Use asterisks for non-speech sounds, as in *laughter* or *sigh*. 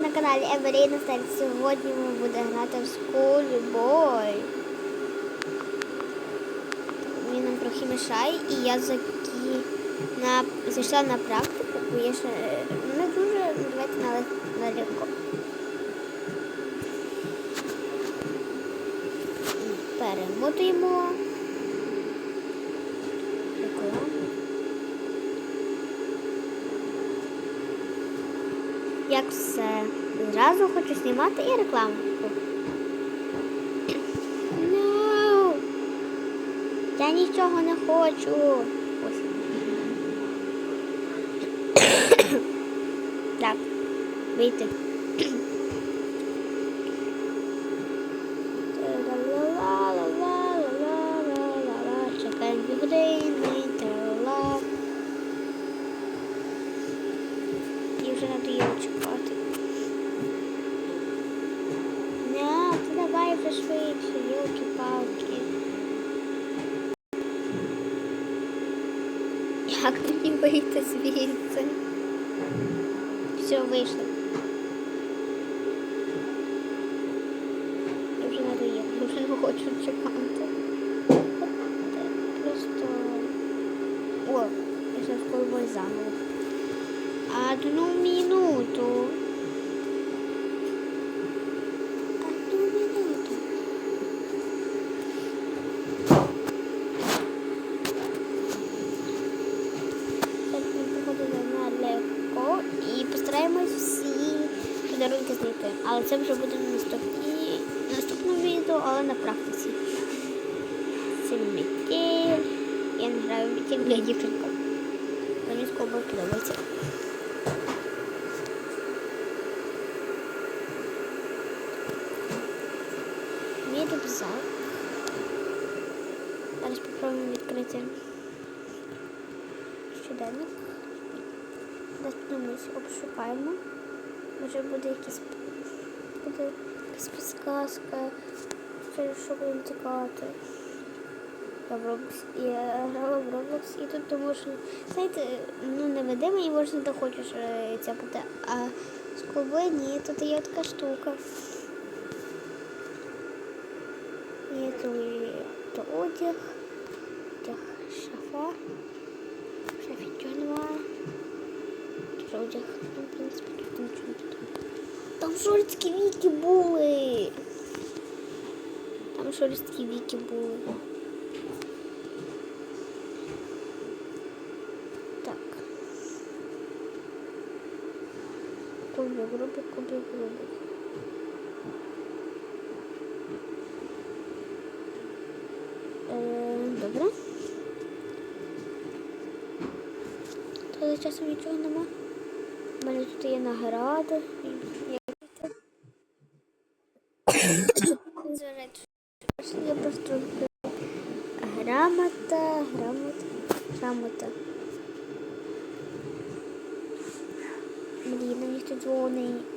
На каналі Евеліна Стель. Сьогодні ми будемо грати в скульбой. Він нам трохи мішає, і я закі... на... зайшла на практику, бо я ще не дуже давайте на, на легко. Перемотуємо. Рекламу. Як все. Зразу хочу знімати і рекламу. No. Я нічого не хочу. Ось. *coughs* так, вийти. Як мені вийти звідси? Все, вийшло. Я вже надоїла, я вже не хочу чекати. Просто... О, я зараз колбой заново. Одну минуту. Одну минуту. Так, ми походимо на легко і постараємось всі подарунки знайти. Але це вже буде на наступній наступному відео, але на практиці. Це метель. Я не граю в метель, я дівчинка. Мені скоро подобається. Мій рюкзак. Зараз спробуємо відкрити щоденник. Доткнемось, обшукаємо. Може буде якісь буде якась підсказка, що, що будемо цікавити. Я. Грала в Roblox і тут ти можна, знаєте, ну невидимий і можна де хочеш е, цяпати. А з клуби ні, тут є така штука. Є то, одяг, одяг шафа. Шафі нічого немає. Одяг, ну, в принципі, тут нічого не. Там шорсткі віки були. Там шорсткі віки були. Так. Кубик, рубик, кубик, рубик. Е, Добре. То за часом нічого нема. У мене тут є награди. Я просто грамота, грамота, грамота. Блін, у них тут дзвонить.